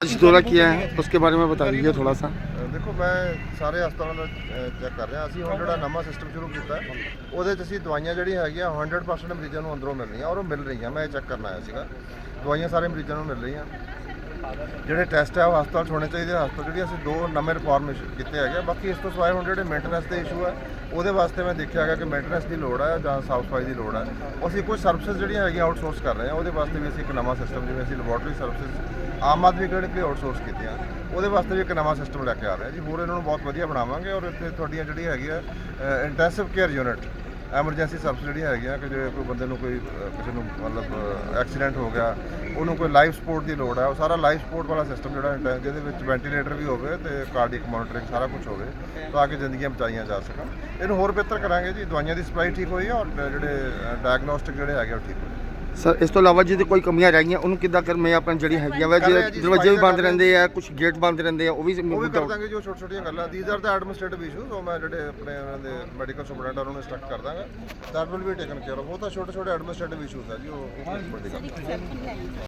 आज दौरा किया है उसके बारे में बता दीजिए थोड़ा सा ਦੇਖੋ ਮੈਂ ਸਾਰੇ ਹਸਪਤਾਲਾਂ ਦਾ ਚੈੱਕ ਕਰ ਰਿਹਾ ਅਸੀਂ ਹੁਣ ਜਿਹੜਾ ਨਵਾਂ ਸਿਸਟਮ ਸ਼ੁਰੂ ਕੀਤਾ ਹੈ, ਉਹਦੇ 'ਚ ਅਸੀਂ ਦਵਾਈਆਂ ਜਿਹੜੀਆਂ ਹੈਗੀਆਂ 100% ਮਰੀਜ਼ਾਂ ਨੂੰ ਅੰਦਰੋਂ ਮਿਲ ਰਹੀਆਂ ਔਰ ਉਹ ਮਿਲ ਰਹੀਆਂ ਮੈਂ ਇਹ ਚੈੱਕ ਕਰਨ ਆਇਆ ਸੀਗਾ ਦਵਾਈਆਂ ਸਾਰੇ ਮਰੀਜ਼ਾਂ ਨੂੰ ਮਿਲ ਰਹੀਆਂ ਜਿਹੜੇ ਟੈਸਟ ਹੈ ਉਹ ਹਸਪਤਾਲ 'ਚ ਹੋਣੇ ਚਾਹੀਦੇ ਆ। ਹਸਪਤਾਲ ਜਿਹੜੀ ਅਸੀਂ ਦੋ ਨਵੇਂ ਰਿਫਾਰਮ ਕੀਤੇ ਹੈਗੇ ਬਾਕੀ ਇਸ ਤੋਂ ਸਿਵਾਏ ਹੁਣ ਜਿਹੜੇ ਮੇਨਟੇਨੈਂਸ ਦੇ ਇਸ਼ੂ ਹੈ ਉਹਦੇ ਵਾਸਤੇ ਮੈਂ ਦੇਖਿਆ ਹੈਗਾ ਕਿ ਮੇਨਟੇਨੈਂਸ ਦੀ ਲੋੜ ਹੈ ਜਾਂ ਸਾਫ਼ ਸਫ਼ਾਈ ਦੀ ਲੋੜ ਹੈ ਅਸੀਂ ਕੁਝ ਸਰਵਿਸਿਜ਼ ਜਿਹੜੀਆਂ ਹੈਗੀਆਂ ਆਊਟਸੋਰਸ ਕਰ ਰਹੇ ਹਾਂ ਉਹਦੇ ਵਾਸਤੇ ਵੀ ਅਸੀਂ ਇੱਕ ਨਵਾਂ ਸਿਸਟਮ ਜਿਵੇਂ ਅਸੀਂ laboratory services Aam Aadmi clinic ਲਈ ਆਊਟਸੋਰਸ ਕੀਤੀਆਂ। ਉਹਦੇ ਵਾਸਤੇ ਵੀ ਇੱਕ ਨਵਾਂ ਸਿਸਟਮ ਲੈ ਕੇ ਆ ਰਹੇ ਹਾਂ ਜੀ, ਹੋਰ ਇਹਨਾਂ ਨੂੰ ਬਹੁਤ ਵਧੀਆ ਬਣਾਵਾਂਗੇ ਔਰ ਇੱਥੇ ਤੁਹਾਡੀਆਂ ਜਿਹੜੀ ਹੈਗੀ ਹੈ intensive care unit emergency service ਜਿਹੜੀਆਂ ਹੈਗੀਆਂ ਕਿ ਜੇ ਕੋਈ ਬੰਦੇ ਨੂੰ ਕੋਈ ਅਹ, ਕਿਸੇ ਨੂੰ ਮਤਲਬ ਐਕਸੀਡੈਂਟ ਹੋ ਗਿਆ ਉਹਨੂੰ ਕੋਈ ਲਾਈਫ ਸਪੋਰਟ ਦੀ ਲੋੜ ਹੈ ਉਹ ਸਾਰਾ ਲਾਈਫ ਸਪੋਰਟ ਵਾਲਾ ਸਿਸਟਮ ਜਿਹੜਾ ਹੈ, ਜਿਹਦੇ ਵਿੱਚ ਵੈਂਟੀਲੇਟਰ ਵੀ ਹੋਵੇ ਤੇ ਕਾਰਡਿਕ ਮੋਨੀਟਰਿੰਗ ਸਾਰਾ ਕੁਝ ਹੋਵੇ ਤਾਂ ਕਿ ਜ਼ਿੰਦਗੀਆਂ ਬਚਾਈਆਂ ਜਾ ਸਕਣ। ਇਹਨੂੰ ਹੋਰ ਬਿਹਤਰ ਕਰਾਂਗੇ ਜੀ ਦਵਾਈਆਂ ਦੀ ਸਪਲਾਈ ਠੀਕ ਹੋਈ ਹੈ ਔਰ ਜਿਹੜੇ ਡਾਇਗਨੋਸਟਿਕ ਜਿਹੜੇ ਹੈਗੇ ਉਹ ਠੀਕ ਹੋਏ। ਸਰ ਇਸ ਤੋਂ ਇਲਾਵਾ ਜਿਹਦੇ ਕੋਈ ਕਮੀਆਂ ਰਹਿ ਗਈਆਂ ਉਹਨੂੰ ਕਿੱਦਾਂ ਕਰ ਮੈਂ ਆਪਣੀ ਜਿਹੜੀ ਹੈਗੀਆਂ ਵਾ ਜੇ ਦਰਵਾਜ਼ੇ ਵੀ ਬੰਦ ਰਹਿੰਦੇ ਆ ਕੁਝ ਗੇਟ ਬੰਦ ਰਹਿੰਦੇ ਆ ਉਹ ਵੀ ਉਹ ਵੀ ਕਰ ਦਾਂਗੇ ਜੋ ਛੋਟੇ ਛੋਟੀਆਂ ਗੱਲਾਂ। These are the administrative issues ਉਹ ਮੈਂ ਜਿਹੜੇ ਆਪਣੇ ਉਹਨਾਂ ਦੇ ਮੈਡੀਕਲ ਸੁਪਰਡੈਂਟ ਉਹਨਾਂ ਨੂੰ ਕਰ ਦਾਂਗਾ। That will be taken care of ਉਹ ਤਾਂ ਛੋਟੇ ਛੋਟੇ ਐਡਮਿਨਿਸਟ੍ਰੇਟਿਵ ਇਸ਼ੂਜ਼ ਆ ਜੀ ਉਹ ਵੱਡੀ ਗੱਲ